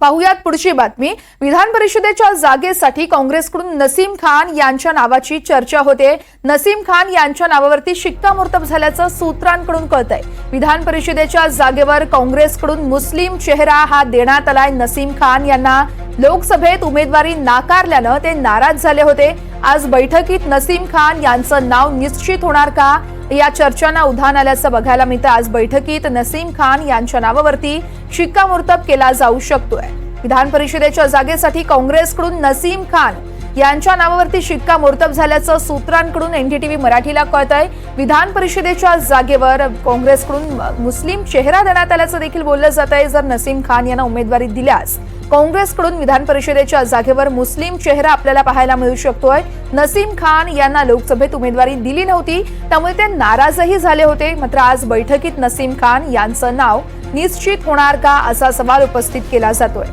पाहुयात पुढची बातमी. विधान परिषदेच्या जागेसाठी काँग्रेसकडून नसीम खान यांच्या नावाची चर्चा होते. नसीम खान यांच्या नावावरती शिक्कामोर्तब झाल्याचं सूत्रांकडून कळत आहे विधान परिषदेच्या जागेवर काँग्रेसकडून मुस्लिम चेहरा हा देण्यात आलाय. नसीम खान यांना लोकसभेत उमेदवारी नाकारल्यानं ते नाराज झाले होते. आज बैठकीत नसीम खान यांचं नाव निश्चित होणार का? या चर्चांना उधाण आल्याचं बघायला मिळतं. आज बैठकीत नसीम खान यांच्या नावावरती शिक्कामोर्तब केला जाऊ शकतोय. विधान परिषदेच्या जागेसाठी काँग्रेसकडून नसीम खान यांच्या नावावरती शिक्कामोर्तब झाल्याचं सूत्रांकडून एनडीटीव्ही मराठीला कळत आहे विधान परिषदेच्या जागेवर काँग्रेसकडून मुस्लिम चेहरा देण्यात आल्याचं देखील बोललं जात आहे जर नसीम खान यांना उमेदवारी दिल्यास काँग्रेसकडून विधान परिषदेच्या जागेवर मुस्लिम चेहरा आपल्याला पाहायला मिळू शकतोय. नसीम खान यांना लोकसभेत उमेदवारी दिली नव्हती. त्यामुळे ते नाराजही झाले होते. मात्र आज बैठकीत नसीम खान यांचं नाव निश्चित होणार का असा सवाल उपस्थित केला जातोय.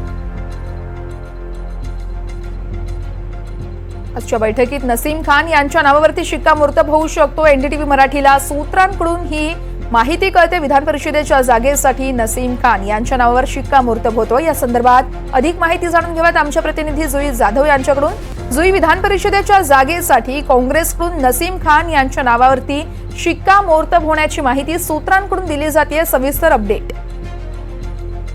आजच्या बैठकीत नसीम खान यांच्या नावावरती शिक्कामोर्तब होऊ शकतो. एनडीटीव्ही मराठीला सूत्रांकडून ही माहिती कळते विधान परिषदेच्या जागेसाठी नसीम खान यांच्या नावावर शिक्कामोर्तब होतो या संदर्भात अधिक माहिती जाणून घेऊयात आमच्या प्रतिनिधी जुई जाधव यांच्याकडून. जुई विधान परिषदेच्या जागेसाठी काँग्रेसकडून नसीम खान यांच्या नावावरती शिक्कामोर्तब होण्याची माहिती सूत्रांकडून दिली जाते सविस्तर अपडेट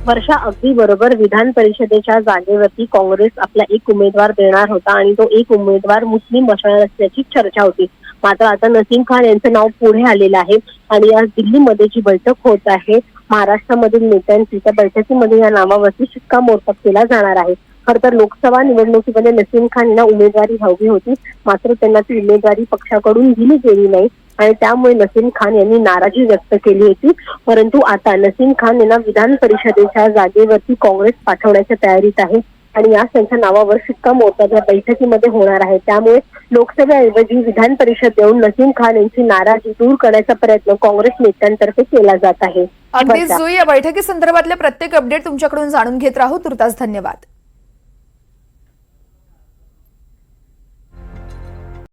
वर्षा अगदी बरोबर विधान परिषदेच्या जागेवरती काँग्रेस आपला एक उमेदवार देणार होता आणि तो एक उमेदवार मुस्लिम बसणार असल्याची चर्चा होती. मात्र आता नसीम खान यांचं नाव पुढे आलेलं आहे. आणि आज दिल्लीमध्ये जी बैठक होत आहे महाराष्ट्रामधील नेत्यांची त्या बैठकीमध्ये या नावावरती शिक्कामोर्तब केला जाणार आहे. खर तर लोकसभा निवडणुकीमध्ये नसीम खान यांना उमेदवारी हवी होती मात्र त्यांना ती उमेदवारी पक्षाकडून दिली गेली नाही. आणि त्यामुळे नसीम खान यांनी नाराजी व्यक्त केली होती. परंतु आता नसीम खान यांना विधान परिषदेच्या जागेवरती काँग्रेस पाठवण्याच्या तयारीत आहे. आणि या त्यांच्या नावावर शिक्कामोर्तब या बैठकीमध्ये होणार आहे त्यामुळे लोकसभेऐवजी विधान परिषद देऊन नसीम खान यांची नाराजी दूर करण्याचा प्रयत्न काँग्रेस नेत्यांतर्फे केला जात आहे. जुई या बैठकी संदर्भातले प्रत्येक अपडेट तुमच्याकडून जाणून घेत राहू. तुर्तास धन्यवाद.